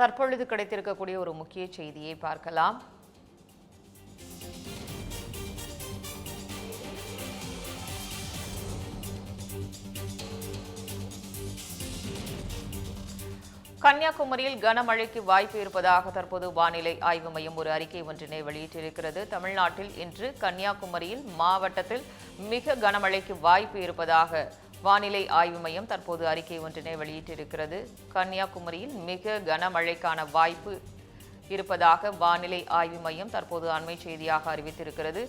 தற்பொழுது கிடைத்திருக்கக்கூடிய ஒரு முக்கிய செய்தியை பார்க்கலாம். கன்னியாகுமரியில் கனமழைக்கு வாய்ப்பு இருப்பதாக தற்போது வானிலை ஆய்வு மையம் ஒரு அறிக்கை ஒன்றினை வெளியிட்டிருக்கிறது. தமிழ்நாட்டில் இன்று கன்னியாகுமரியில் மாவட்டத்தில் மிக கனமழைக்கு வாய்ப்பு இருப்பதாக வானிலை ஆய்வு மையம் தற்போது அறிக்கை ஒன்றினை வெளியிட்டிருக்கிறது. கன்னியாகுமரியில் மிக கனமழைக்கான வாய்ப்பு இருப்பதாக வானிலை ஆய்வு மையம் தற்போது அண்மை செய்தியாக அறிவித்திருக்கிறது.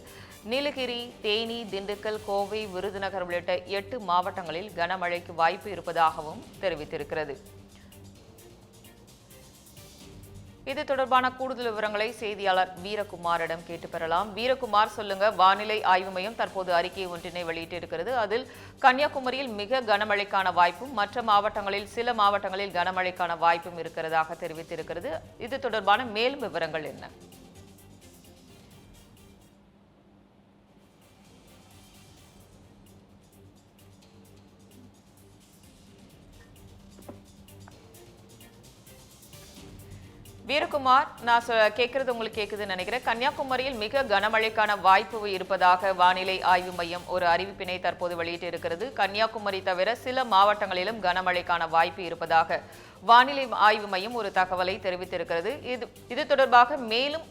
நீலகிரி தேனி திண்டுக்கல் கோவை விருதுநகர் உள்ளிட்ட எட்டு மாவட்டங்களில் கனமழைக்கு வாய்ப்பு இருப்பதாகவும் தெரிவித்திருக்கிறது. இது தொடர்பான கூடுதல் விவரங்களை செய்தியாளர் வீரகுமாரிடம் கேட்டு பெறலாம். வீரகுமார் சொல்லுங்க. வானிலை ஆய்வு மையம் தற்போது அறிக்கை ஒன்றினை வெளியிட்டிருக்கிறது. அதில் கன்னியாகுமரியில் மிக கனமழைக்கான வாய்ப்பும் மற்ற மாவட்டங்களில் சில மாவட்டங்களில் கனமழைக்கான வாய்ப்பும் இருக்கிறதாக தெரிவித்திருக்கிறது. இது தொடர்பான மேலும் விவரங்கள் என்ன? வீரகுமார் நான் சொ- கேட்கறது உங்களுக்கு கேட்குதுன்னு நினைக்கிறேன். கன்னியாகுமரியில் மிக கனமழைக்கான வாய்ப்பு இருப்பதாக வானிலை ஆய்வு மையம் ஒரு அறிவிப்பினை தற்போது வெளியிட்டு இருக்கிறது. கன்னியாகுமரி தவிர சில மாவட்டங்களிலும் கனமழைக்கான வாய்ப்பு இருப்பதாக வானிலை ஆய்வு மையம் ஒரு தகவலை தெரிவித்திருக்கிறது. இது இது தொடர்பாக மேலும்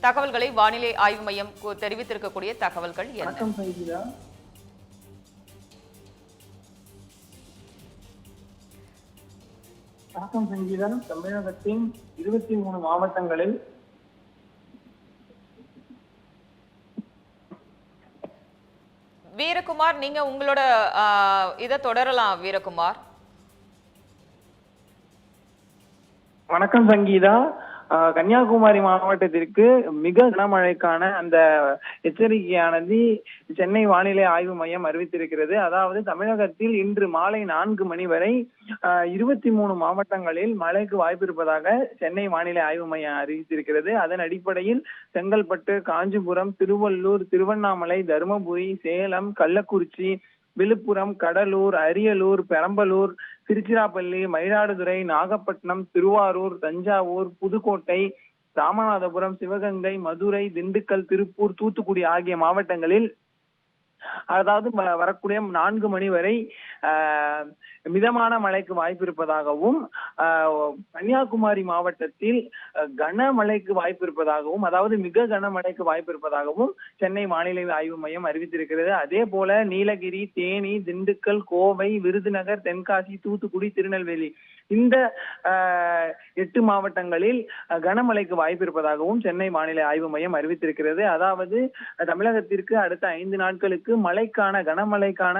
தகவல்களை வானிலை ஆய்வு மையம் தெரிவித்திருக்கக்கூடிய தகவல்கள் என்ன? வணக்கம் சங்கீதா வணக்கம் சங்கீதா தமிழகத்தின் இருபத்தி மூணு மாவட்டங்களில் வீரகுமார் நீங்க உங்களோட இதை தொடரலாம் வீரகுமார். வணக்கம் சங்கீதா. கன்னியாகுமரி மாவட்டத்திற்கு மிக கனமழைக்கான அந்த எச்சரிக்கையானது சென்னை வானிலை ஆய்வு மையம் அறிவித்திருக்கிறது. அதாவது தமிழகத்தில் இன்று மாலை நான்கு மணி வரை இருபத்தி மூணு மாவட்டங்களில் மழைக்கு வாய்ப்பு இருப்பதாக சென்னை வானிலை ஆய்வு மையம் அறிவித்திருக்கிறது. அதன் அடிப்படையில் செங்கல்பட்டு காஞ்சிபுரம் திருவள்ளூர் திருவண்ணாமலை தருமபுரி சேலம் கள்ளக்குறிச்சி விழுப்புரம் கடலூர் அரியலூர் பெரம்பலூர் திருச்சிராப்பள்ளி மயிலாடுதுறை நாகப்பட்டினம் திருவாரூர் தஞ்சாவூர் புதுக்கோட்டை ராமநாதபுரம் சிவகங்கை மதுரை திண்டுக்கல் திருப்பூர் தூத்துக்குடி ஆகிய மாவட்டங்களில் அதாவது வ- வரக்கூடிய நான்கு மணி வரை மிதமான மழைக்கு வாய்ப்பு இருப்பதாகவும் கன்னியாகுமரி மாவட்டத்தில் கனமழைக்கு வாய்ப்பு இருப்பதாகவும் அதாவது மிக கனமழைக்கு வாய்ப்பு இருப்பதாகவும் சென்னை வானிலை ஆய்வு மையம் அறிவித்திருக்கிறது. அதே போல நீலகிரி தேனி திண்டுக்கல் கோவை விருதுநகர் தென்காசி தூத்துக்குடி திருநெல்வேலி இந்த எட்டு மாவட்டங்களில் கனமழைக்கு வாய்ப்பு இருப்பதாகவும் சென்னை வானிலை ஆய்வு மையம் அறிவித்திருக்கிறது. அதாவது தமிழகத்திற்கு அடுத்த ஐந்து நாட்களுக்கு மழைக்கான கனமழைக்கான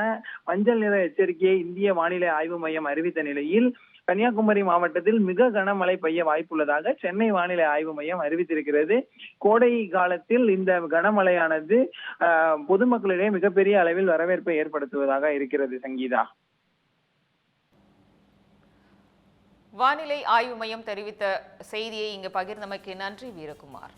மஞ்சள் நிற எச்சரிக்கையை இந்திய வானிலை ஆய்வு மையம் அறிவித்த நிலையில் கன்னியாகுமரி மாவட்டத்தில் மிக கனமழை பெய்ய வாய்ப்புள்ளதாக சென்னை வானிலை ஆய்வு மையம் அறிவித்திருக்கிறது. கோடை காலத்தில் இந்த கனமழையானது பொதுமக்களிடையே மிகப்பெரிய அளவில் வரவேற்பை ஏற்படுத்துவதாக இருக்கிறது சங்கீதா. வானிலை ஆய்வு மையம் தெரிவித்த செய்தியை இங்கு பகிர்ந்தமைக்கு நன்றி வீரகுமார்.